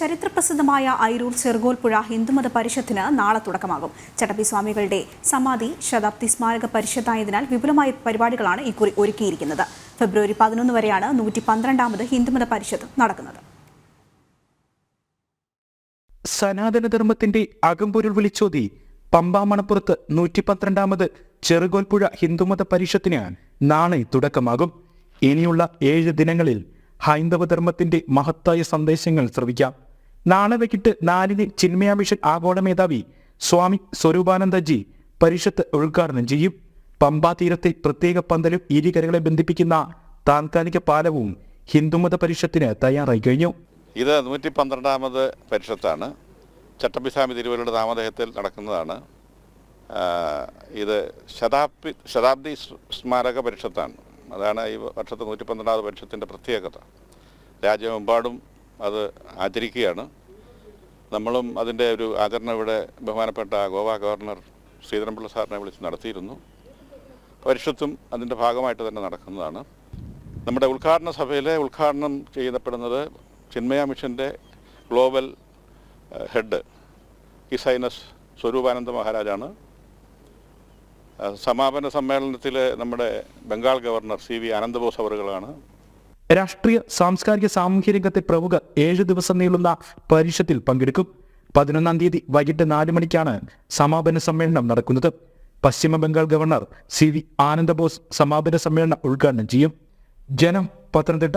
ചരിത്രപ്രസിദ്ധമായ ഐരൂർ ചെറുകോൽപ്പുഴ ഹിന്ദുമത പരിഷത്തിന് നാളെ തുടക്കമാകും. ചട്ടമ്പി സ്വാമികളുടെ സമാധി ശതാബ്ദി സ്മാരക പരിഷത്തായതിനാൽ വിപുലമായ പരിപാടികളാണ് ഇക്കുറി ഒരുക്കിയിരിക്കുന്നത്. ഫെബ്രുവരി പതിനൊന്ന് വരെയാണ് നൂറ്റി പന്ത്രണ്ടാമത് ഹിന്ദുമത പരിഷത്ത് നടക്കുന്നത്. സനാതനധർമ്മത്തിന്റെ അകമ്പൊരുൾ വിളിച്ചോതി പമ്പാമണപ്പുറത്ത് നൂറ്റി പന്ത്രണ്ടാമത് ചെറുകോൽപ്പുഴ ഹിന്ദുമത പരിഷത്തിന് നാളെ തുടക്കമാകും. ഇനിയുള്ള ഏഴ് ദിനങ്ങളിൽ ഹൈന്ദവധർമ്മത്തിന്റെ മഹത്തായ സന്ദേശങ്ങൾ ശ്രവിക്കാം. നാളെ വൈകിട്ട് നാലിന് ചിന്മയ മിഷൻ ആഗോള മേധാവി സ്വാമി സ്വരൂപാനന്ദജി പരിഷത്ത് ഉദ്ഘാടനം ചെയ്യും. പമ്പാ തീരത്തെ പ്രത്യേക പന്തലും ഇരുകരകളെ ബന്ധിപ്പിക്കുന്ന താൽക്കാലിക പാലവും ഹിന്ദുമത പരിഷത്തിന് തയ്യാറായി കഴിഞ്ഞു. ഇത് നൂറ്റി പന്ത്രണ്ടാമത് പരിഷത്താണ്. ചട്ടമ്പിസ്വാമി തിരുവല്ലയുടെ നാമധേയത്തിൽ നടക്കുന്നതാണ്. ഇത് ശതാബ്ദി ശതാബ്ദി സ്മാരക പരിഷത്താണ്. അതാണ് ഈ വർഷത്തെ നൂറ്റി പന്ത്രണ്ടാമത് പരിഷത്തിന്റെ പ്രത്യേകത. രാജ്യമെമ്പാടും അത് ആചരിക്കുകയാണ്. നമ്മളും അതിന്റെ ഒരു ആചരണം ഇവിടെ ബഹുമാനപ്പെട്ട ഗോവ ഗവർണർ ശ്രീധരൻപിള്ള സാറിനെ വിളിച്ച് നടത്തിയിരുന്നു. പരിഷത്തും അതിന്റെ ഭാഗമായിട്ട് തന്നെ നടക്കുന്നതാണ്. നമ്മുടെ ഉദ്ഘാടന സഭയിലെ ഉദ്ഘാടനം ചെയ്യപ്പെടുന്നത് ചിന്മയ മിഷന്റെ ഗ്ലോബൽ ഹെഡ് ഇസൈനസ് സ്വരൂപാനന്ദ മഹാരാജാണ്. സമാപന സമ്മേളനത്തിൽ നമ്മുടെ Bengal governor C V Ananda Bose അവറുകളാണ്. രാഷ്ട്രീയ സാംസ്കാരിക സാമൂഹ്യ രംഗത്തെ പ്രമുഖർ ഏഴ് ദിവസം നീളുന്ന പരിഷത്തിൽ പങ്കെടുക്കും. പതിനൊന്നാം തീയതി വൈകിട്ട് നാല് മണിക്കാണ് സമാപന സമ്മേളനം നടക്കുന്നത്. പശ്ചിമ Bengal governor C V Ananda Bose സമാപന സമ്മേളനം ഉദ്ഘാടനം ചെയ്യും. ജനം പത്തനംതിട്ട